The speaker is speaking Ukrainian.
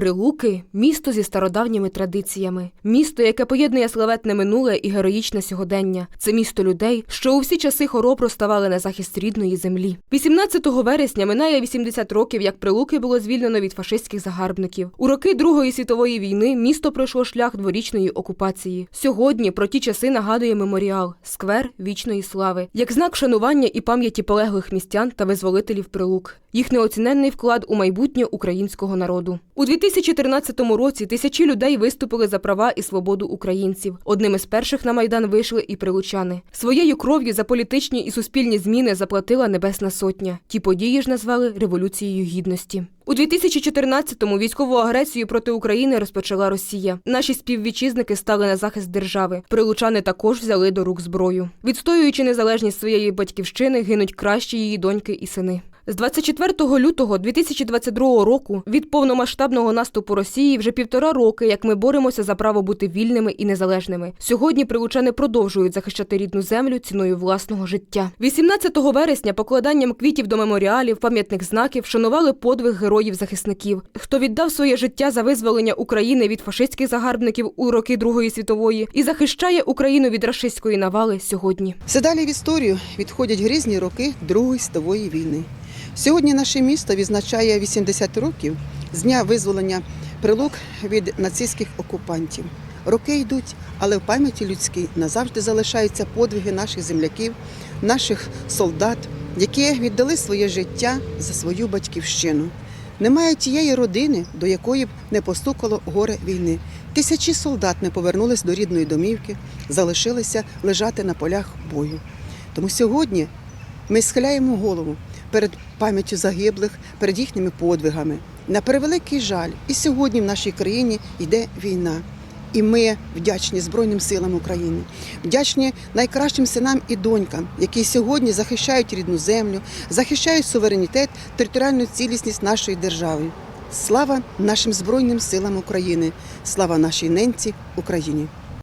Прилуки місто зі стародавніми традиціями, місто, яке поєднує славетне минуле і героїчне сьогодення. Це місто людей, що у всі часи хоробро ставали на захист рідної землі. 18 вересня минає 80 років, як Прилуки було звільнено від фашистських загарбників. У роки Другої світової війни місто пройшло шлях дворічної окупації. Сьогодні про ті часи нагадує меморіал сквер вічної слави, як знак шанування і пам'яті полеглих містян та визволителів Прилук. Їх неоціненний вклад у майбутнє українського народу. У 2014 році тисячі людей виступили за права і свободу українців. Одним із перших на майдан вийшли і прилучани. Своєю кров'ю за політичні і суспільні зміни заплатила Небесна Сотня. Ті події ж назвали революцією гідності. У 2014-му військову агресію проти України розпочала Росія. Наші співвітчизники стали на захист держави. Прилучани також взяли до рук зброю. Відстоюючи незалежність своєї батьківщини, гинуть кращі її доньки і сини. З 24 лютого 2022 року від повномасштабного наступу Росії вже півтора роки, як ми боремося за право бути вільними і незалежними. Сьогодні прилучани продовжують захищати рідну землю ціною власного життя. 18 вересня покладанням квітів до меморіалів, пам'ятних знаків шанували подвиг героїв-захисників, хто віддав своє життя за визволення України від фашистських загарбників у роки Другої світової і захищає Україну від рашистської навали сьогодні. Все далі в історію відходять грізні роки Другої світової війни. Сьогодні наше місто відзначає 80 років з дня визволення прилук від нацистських окупантів. Роки йдуть, але в пам'яті людській назавжди залишаються подвиги наших земляків, наших солдат, які віддали своє життя за свою батьківщину. Немає тієї родини, до якої б не постукало горе війни. Тисячі солдат не повернулись до рідної домівки, залишилися лежати на полях бою. Тому сьогодні ми схиляємо голову перед пам'яттю загиблих, перед їхніми подвигами. На превеликий жаль, і сьогодні в нашій країні йде війна. І ми вдячні Збройним силам України, вдячні найкращим синам і донькам, які сьогодні захищають рідну землю, захищають суверенітет, територіальну цілісність нашої держави. Слава нашим Збройним силам України! Слава нашій ненці Україні!